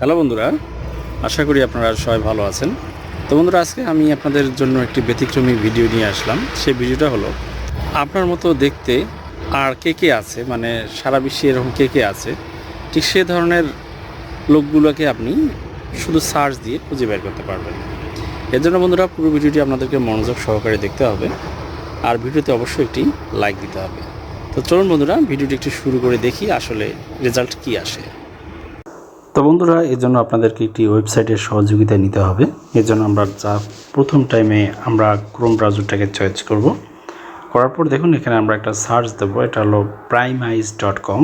Hello বন্ধুরা, আশা করি আপনারা সবাই ভালো আছেন। তো বন্ধুরা, আজকে আমি আপনাদের জন্য একটি ব্যতিক্রমী ভিডিও নিয়ে আসলাম। সেই ভিডিওটা হলো, আপনার মতো দেখতে আর কে কে আছে মানে সারা বিশ্বে এরকম কে কে আছে, ঠিক সে ধরনের লোকগুলোকে আপনি শুধু সার্চ দিয়ে খুঁজে বের করতে পারবেন। এর জন্য বন্ধুরা, পুরো ভিডিওটি আপনাদেরকে মনোযোগ সহকারে দেখতে হবে, আর ভিডিওতে অবশ্যই একটি লাইক দিতে হবে। তো চলুন বন্ধুরা, ভিডিওটি একটু শুরু করে দেখি আসলে রেজাল্ট কি আসে। তো বন্ধুরা এর জন্য আপনাদেরকে একটি ওয়েবসাইটের সহযোগিতা নিতে হবে। এর জন্য আমরা যা প্রথম টাইমে আমরা ক্রোম ব্রাউজারটাকে চয়েস করব। করার পর দেখুন, এখানে আমরা একটা সার্চ দেবো। এটা হলো প্রাইমাইজ ডট কম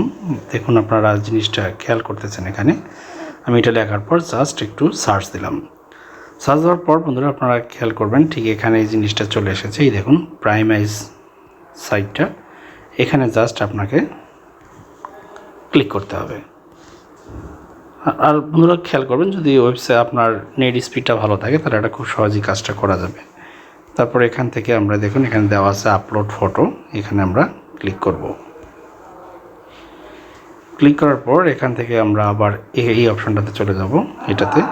দেখুন আপনারা জিনিসটা খেয়াল করতেছেন এখানে। আমি এটা লেখার পর জাস্ট একটু সার্চ দিলাম। সার্চ দেওয়ার পর বন্ধুরা, আপনারা খেয়াল করবেন, ঠিক এখানে এই জিনিসটা চলে এসেছে। এই দেখুন প্রাইমাইজ সাইটটা এখানে জাস্ট আপনাকে ক্লিক করতে হবে। আর- বন্ধুরা খেয়াল করবেন, যদি ওয়েবসাইট আপনার নেট স্পিডটা ভালো থাকে, তাহলে এটা খুব সহজেই কাজটা করা যাবে। তারপর এখান থেকে আমরা দেখুন, এখানে দেওয়া আছে আপলোড ফটো এখানে আমরা ক্লিক করব। ক্লিক করার পর এখান থেকে আমরা আবার এই অপশনটাতে চলে যাব, এটাতে।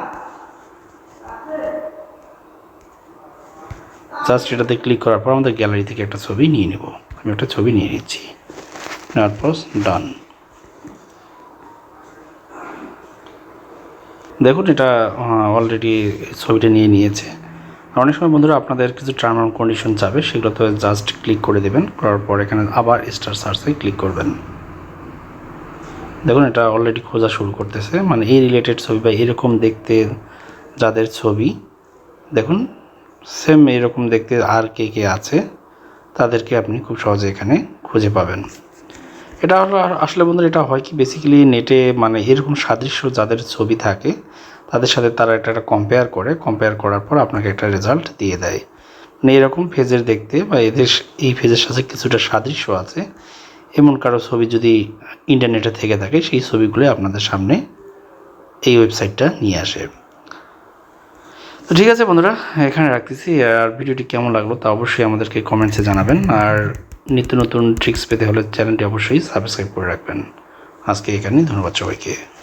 জাস্ট এটাতে ক্লিক করার পর আমাদের গ্যালারি থেকে একটা ছবি নিয়ে নেব। আমি একটা ছবি নিয়ে নিচ্ছি। নেওয়ার পর ডান দেখুন, এটা অলরেডি ছবিটা নিয়ে নিয়েছে। অনেক সময় বন্ধুরা আপনাদের কিছু টার্ম অ্যান্ড কন্ডিশন যাবে সেগুলোতে জাস্ট ক্লিক করে দেবেন, করার পর এখানে আবার স্টার সার্চে ক্লিক করবেন। দেখুন, এটা অলরেডি খোঁজা শুরু করতেছে। মানে এই রিলেটেড ছবি বা এরকম দেখতে যাদের ছবি, দেখুন সেম এরকম দেখতে আর কে কে আছে, তাদেরকে আপনি খুব সহজে এখানে খুঁজে পাবেন। এটা আসলে বন্ধুরা এটা হয় কি? বেসিক্যালি নেটে মানে এরকম সাদৃশ্য যাদের ছবি থাকে, তাদের সাথে তারা এটা একটা কম্পেয়ার করে। কম্পেয়ার করার পর আপনাকে একটা রেজাল্ট দিয়ে দেয়। মানে এরকম ফেজের দেখতে বা এদের এই ফেজের সাথে কিছুটা সাদৃশ্য আছে। এমন কারও ছবি যদি ইন্টারনেটে থেকে থাকে, সেই ছবিগুলো আপনাদের সামনে এই ওয়েবসাইটটা নিয়ে আসে। তো ঠিক আছে বন্ধুরা, এখানে রাখতেছি। আর ভিডিওটি কেমন লাগল তা অবশ্যই আমাদেরকে কমেন্টসে জানাবেন। আর নিত্য নতুন ট্রিক্স পেতে হলে চ্যানেলটি অবশ্যই সাবস্ক্রাইব করে রাখবেন। আজকে এখানে ধন্যবাদ সবাইকে।